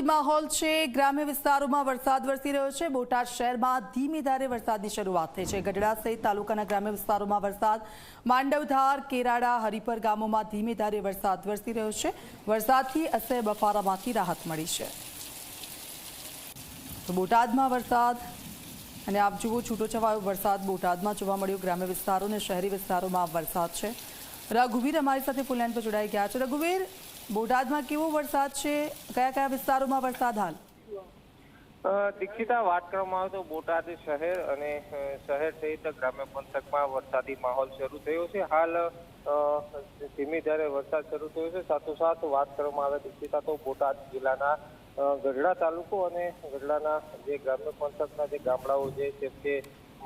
વરસાદી માહોલ છે. ગ્રામ્ય વિસ્તારોમાં વરસાદ વરસી રહ્યો છે. બોટાદ શહેરમાં ધીમી ધારે વરસાદની શરૂઆત થઈ છે. ગઢડા સહિત તાલુકાના ગ્રામ્ય વિસ્તારોમાં વરસાદ. માંડવધાર, કેરાડા, હરિપર ગામોમાં ધીમી ધારે વરસાદ વરસી રહ્યો છે. વરસાદથી અસહ્ય બફારામાંથી રાહત મળી છે. તો બોટાદમાં વરસાદ. અને આપ જુઓ, છૂટોછવાયો વરસાદ બોટાદમાં જોવા મળ્યો. ગ્રામ્ય વિસ્તારો અને શહેરી વિસ્તારોમાં વરસાદ છે. રઘુવીર અમારી સાથે ફૂલ લાઈન પર જોડાઈ ગયા છે. રઘુવીર, બોટાદમાં કેવો વરસાદ છે? કયા કયા વિસ્તારોમાં વરસાદ હાલ? દીક્ષિતા, વાત કરવામાં આવે તો બોટાદ શહેર અને શહેર સહિત ગ્રામ્ય પંથકમાં વરસાદી માહોલ શરૂ થયો છે. હાલ ધીમી ધારે વરસાદ શરૂ થયો છે. સાથોસાથ વાત કરવામાં આવે દીક્ષિતા તો બોટાદ જિલ્લાના ગઢડા તાલુકો અને ગઢડાના જે ગ્રામ્ય પંથકના જે ગામડાઓ છે, જેમ કે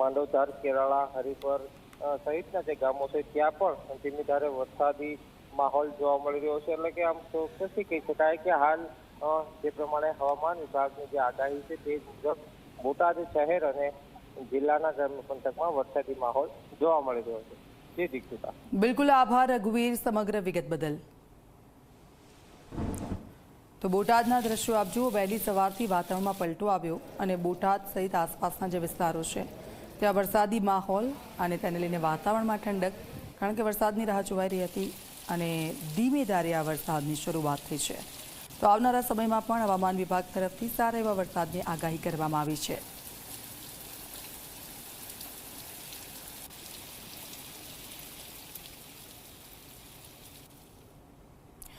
માંડવધાર, કેરાળા, હરિપર સહિતના જે ગામો છે, ત્યાં પણ ધીમી ધારે વરસાદી માહોલ જોવા મળી રહ્યો છે. એટલે કે આમ ચોક્કસથી કહી શકાય કે હાલ જે પ્રમાણે હવામાન વિભાગની જે આગાહી છે, તે મુજબ બોટાદ શહેર અને જિલ્લાના ગ્રામ્ય પંથકમાં વરસાદી માહોલ જોવા મળી રહ્યો છે. જે દીક્ષિતા. બિલકુલ આભાર, રઘુવીર, સમગ્ર વિગત બદલ. તો બોટાદના દ્રશ્યો આપ જુઓ, વહેલી સવારથી વાતાવરણમાં પલટો આવ્યો અને બોટાદ સહિત આસપાસના જે વિસ્તારો છે ત્યાં વરસાદી માહોલ અને તેને લઈને વાતાવરણમાં ઠંડક, કારણ કે વરસાદની રાહ જોવાઈ રહી હતી અને ધીમે ધારે આ વરસાદની શરૂઆત થઈ છે. તો આવનારા સમયમાં પણ હવામાન વિભાગ તરફથી સારા એવા વરસાદની આગાહી કરવામાં આવી છે.